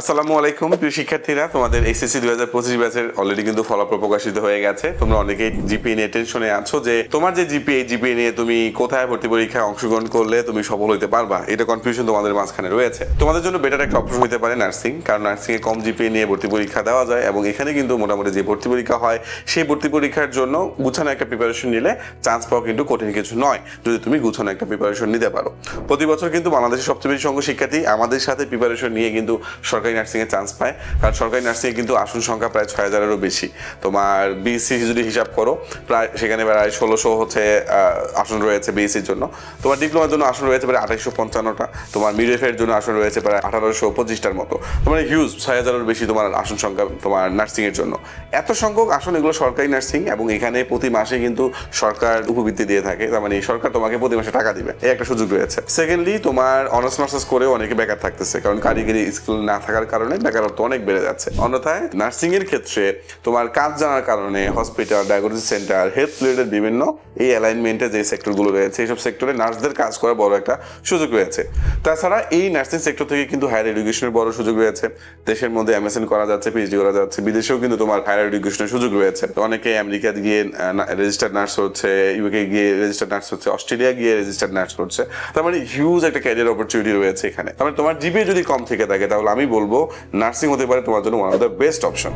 আসসালামু আলাইকুম, প্রিয় শিক্ষার্থীরা। তোমাদের এসএসসি দুই হাজার পঁচিশ ব্যাচের অলরেডি কিন্তু ফলাফল প্রকাশিত হয়ে গেছে। তোমরা অনেকেই জিপিএ নিয়ে টেনশনে আছো যে, তোমার যে জিপিএ জিপিএ নিয়ে তুমি কোথায় ভর্তি পরীক্ষায় অংশগ্রহণ করলে তুমি সফল হতে পারবা? এটা কনফিউশন তোমাদের মাঝখানে রয়েছে। তোমাদের জন্য বেটার একটা অপশন হতে পারে নার্সিং কারণ নার্সিং এ কম জিপিএ নিয়ে ভর্তি পরীক্ষা দেওয়া যায় এবং এখানে কিন্তু মোটামুটি যে ভর্তি পরীক্ষা হয়, সেই ভর্তি পরীক্ষার জন্য গুছানো একটা প্রিপারেশন নিলে চান্স পাওয়া কিন্তু কঠিন কিছু নয়, যদি তুমি গুছানো একটা প্রিপারেশন নিতে পারো। প্রতি বছর কিন্তু বাংলাদেশের সবচেয়ে বেশি সংখ্যক শিক্ষার্থী আমাদের সাথে প্রিপারেশন নিয়ে কিন্তু সরকারি নার্সিং এ চান্স পায়। কারণ সরকারি নার্সিং এ কিন্তু আসন সংখ্যা প্রায় ছয় হাজারেরও বেশি। তোমার বিএসসি যদি হিসাব করো, প্রায় সেখানে প্রায় ষোলোশো হচ্ছে আসন রয়েছে বিএসসির জন্য। তোমার ডিপ্লোমার জন্য আসন রয়েছে প্রায় আঠাইশশো পঞ্চান্নটা। তোমার মিডওয়েফের জন্য আসন রয়েছে প্রায় আঠারোশো পঁচিশটার মতো। তোমার হিউজ ছয় হাজারের বেশি তোমার আসন সংখ্যা, তোমার নার্সিং এর জন্য। এত সংখ্যক আসন এগুলো সরকারি নার্সিং এবং এখানে প্রতি মাসে কিন্তু সরকার উপবৃত্তি দিয়ে থাকে। তার মানে সরকার তোমাকে প্রতি মাসে টাকা দিবে। এই একটা সুযোগ রয়েছে। সেকেন্ডলি তোমার অনার্স মাস্টার্স করেও অনেকে বেকার থাকতেছে। কারণ কারিগরি স্কিল না থাকার কারণে বেকারত্ব অনেক বেড়ে যাচ্ছে। অন্যথায় নার্সিং এর ক্ষেত্রে তোমার কাজ জানার কারণে hospital diagnosis centre, health related বিভিন্ন এই অ্যালাইনমেন্টে যে সেক্টরগুলো রয়েছে, এইসব সেক্টরে নার্সদের কাজ করার বড় একটা সুযোগ রয়েছে। তাছাড়া এই নার্সিং সেক্টর থেকে কিন্তু হায়ার এডুকেশনের বড় সুযোগ রয়েছে। দেশের মধ্যে এমএসএন করা যাচ্ছে পিএইচডি করা যাচ্ছে, বিদেশেও কিন্তু তোমার হায়ার এডুকেশনের সুযোগ রয়েছে। অনেকে আমেরিকা গিয়ে রেজিস্টার্ড নার্স হচ্ছে ইউকে গিয়ে রেজিস্টার্ড নার্স হচ্ছে, অস্ট্রেলিয়া গিয়ে রেজিস্টার্ড নার্স হচ্ছে। তার মানে হিউজ একটা ক্যারিয়ার অপরচুনিটি রয়েছে এখানে। তার মানে তোমার জিপিএ যদি কম থেকে থাকে, তাহলে আমি বলব নার্সিং হতে পারে তোমার জন্য one of the best option